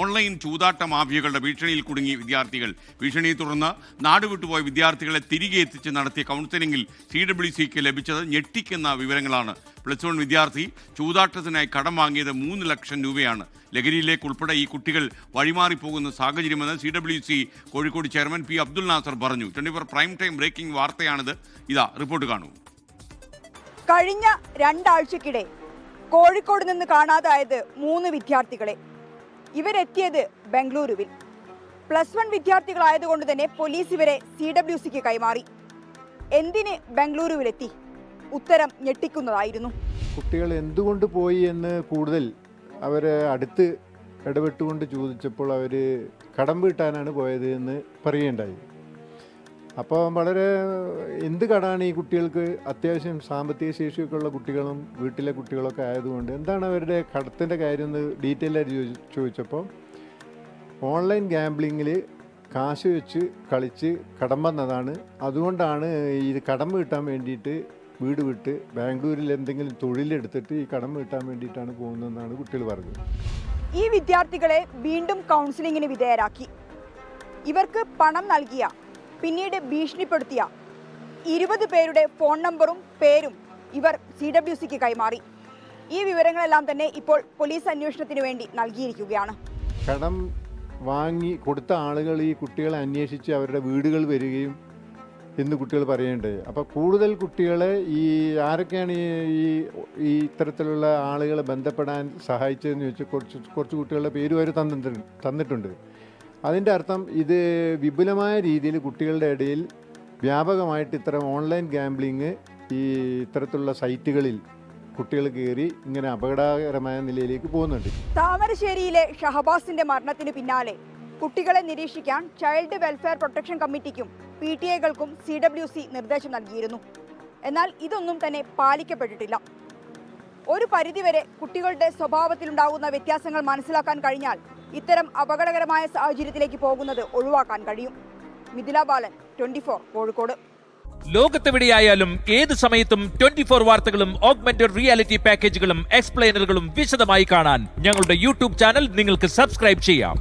Online ചൂതാട്ട മാഫിയകളുടെ ഭീഷണിയിൽ കുടുങ്ങി വിദ്യാർത്ഥികൾ. ഭീഷണിയെ തുടർന്ന് നാടുവിട്ടുപോയ വിദ്യാർത്ഥികളെ തിരികെ എത്തിച്ച് നടത്തിയ കൗൺസിലിംഗിൽ സി ഡബ്ല്യു സിക്ക് ലഭിച്ചത് ഞെട്ടിക്കുന്ന വിവരങ്ങളാണ്. പ്ലസ് വൺ വിദ്യാർത്ഥി ചൂതാട്ടത്തിനായി കടം വാങ്ങിയത് മൂന്ന് ലക്ഷം രൂപയാണ്. ലഹരിയിലേക്ക് ഉൾപ്പെടെ ഈ കുട്ടികൾ വഴിമാറിപ്പോകുന്ന സാഹചര്യമെന്ന് C W C Kozhikode chairman P Abdul Nasser പറഞ്ഞു. Twenty four prime time breaking വാർത്തയാണിത്. ഇതാ റിപ്പോർട്ട് കാണൂ. കഴിഞ്ഞ രണ്ടാഴ്ചക്കിടെ കോഴിക്കോട് നിന്ന് കാണാതായത് മൂന്ന് വിദ്യാർത്ഥികളെ. ഇവരെത്തിയത് ബംഗളൂരുവിൽ. പ്ലസ് വൺ വിദ്യാർത്ഥികളായതുകൊണ്ട് തന്നെ പോലീസ് ഇവരെ സി ഡബ്ല്യു സിക്ക് കൈമാറി. എന്തിന് ബംഗളൂരുവിലെത്തി? ഉത്തരം ഞെട്ടിക്കുന്നതായിരുന്നു. കുട്ടികൾ എന്തുകൊണ്ട് പോയി എന്ന് കൂടുതൽ അവരെ അടുത്ത് ഇടപെട്ടുകൊണ്ട് ചോദിച്ചപ്പോൾ അവർ കടം വീട്ടാനാണ് പോയത് എന്ന് പറയുകയുണ്ടായി. അപ്പോൾ വളരെ എന്ത് കടാണ് ഈ കുട്ടികൾക്ക് അത്യാവശ്യം സാമ്പത്തിക ശേഷിയൊക്കെ ഉള്ള കുട്ടികളും വീട്ടിലെ കുട്ടികളൊക്കെ ആയതുകൊണ്ട് എന്താണ് അവരുടെ കടത്തിന്റെ കാര്യം എന്ന് ഡീറ്റെയിൽ ആയിട്ട് ചോദിച്ചു ചോദിച്ചപ്പോൾ ഓൺലൈൻ ഗാംബ്ലിങ്ങിൽ കാശ് വെച്ച് കളിച്ച് കടം വന്നതാണ്. അതുകൊണ്ടാണ് ഈ കടം വീട്ടാൻ വേണ്ടിയിട്ട് വീട് വിട്ട് ബാംഗ്ലൂരിൽ എന്തെങ്കിലും തൊഴിലെടുത്തിട്ട് ഈ കടം വീട്ടാൻ വേണ്ടിയിട്ടാണ് പോകുന്നതെന്നാണ് കുട്ടികൾ പറഞ്ഞത്. ഈ വിദ്യാർത്ഥികളെ വീണ്ടും കൗൺസിലിങ്ങിന് വിധേയരാക്കി. ഇവർക്ക് പണം നൽകിയ പിന്നീട് ഭീഷണിപ്പെടുത്തിയ ഇരുപത് പേരുടെ ഫോൺ നമ്പറും പേരും ഇവർ സി ഡബ്ല്യു സിക്ക് കൈമാറി. ഈ വിവരങ്ങളെല്ലാം തന്നെ ഇപ്പോൾ പോലീസ് അന്വേഷണത്തിന് വേണ്ടി നൽകിയിരിക്കുകയാണ്. കടം വാങ്ങി കൊടുത്ത ആളുകൾ ഈ കുട്ടികളെ അന്വേഷിച്ച് അവരുടെ വീടുകൾ വരികയും എന്ന് കുട്ടികൾ പറയേണ്ടത് അപ്പോൾ കൂടുതൽ കുട്ടികളെ ഈ ആരൊക്കെയാണ് ഈ ഈ- ഇത്തരത്തിലുള്ള ആളുകളെ ബന്ധപ്പെടാൻ സഹായിച്ചതെന്ന് ചോദിച്ചാൽ കുറച്ച് കുറച്ച് കുട്ടികളുടെ പേര് തന്നിട്ടുണ്ട് തന്നിട്ടുണ്ട്. അതിന്റെ അർത്ഥം ഇത് വിപുലമായ രീതിയിൽ കുട്ടികളുടെ ഇടയിൽ വ്യാപകമായിട്ട് ഇത്തരം ഓൺലൈൻ ഗാംബ്ലിങ് ഈ ഇത്തരത്തിലുള്ള സൈറ്റുകളിൽ കുട്ടികൾ കയറി ഇങ്ങനെ അപകടകരമായ നിലയിലേക്ക് പോകുന്നുണ്ട്. താമരശ്ശേരിയിലെ ഷഹബാസിന്റെ മരണത്തിന് പിന്നാലെ കുട്ടികളെ നിരീക്ഷിക്കാൻ ചൈൽഡ് വെൽഫെയർ പ്രൊട്ടക്ഷൻ കമ്മിറ്റിക്കും പി ടി എകൾക്കും സി ഡബ്ല്യു സി നിർദ്ദേശം നൽകിയിരുന്നു. എന്നാൽ ഇതൊന്നും തന്നെ പാലിക്കപ്പെട്ടിട്ടില്ല. ഒരു പരിധിവരെ കുട്ടികളുടെ സ്വഭാവത്തിൽ ഉണ്ടാകുന്ന വ്യത്യാസങ്ങൾ മനസ്സിലാക്കാൻ കഴിഞ്ഞാൽ ഇത്തരം അപകടകരമായ സാഹചര്യത്തിലേക്ക് പോകുന്നത് ഒഴിവാക്കാൻ കഴിയും. മിഥില ബാലൻ ട്വന്റി കോഴിക്കോട്. ലോകത്തെവിടെയായാലും ഏത് സമയത്തും ട്വന്റി ഫോർ വാർത്തകളും ഓഗ്മെന്റഡ് റിയാലിറ്റി പാക്കേജുകളും എക്സ്പ്ലെയിനറുകളും വിശദമായി കാണാൻ ഞങ്ങളുടെ യൂട്യൂബ് ചാനൽ നിങ്ങൾക്ക് സബ്സ്ക്രൈബ് ചെയ്യാം.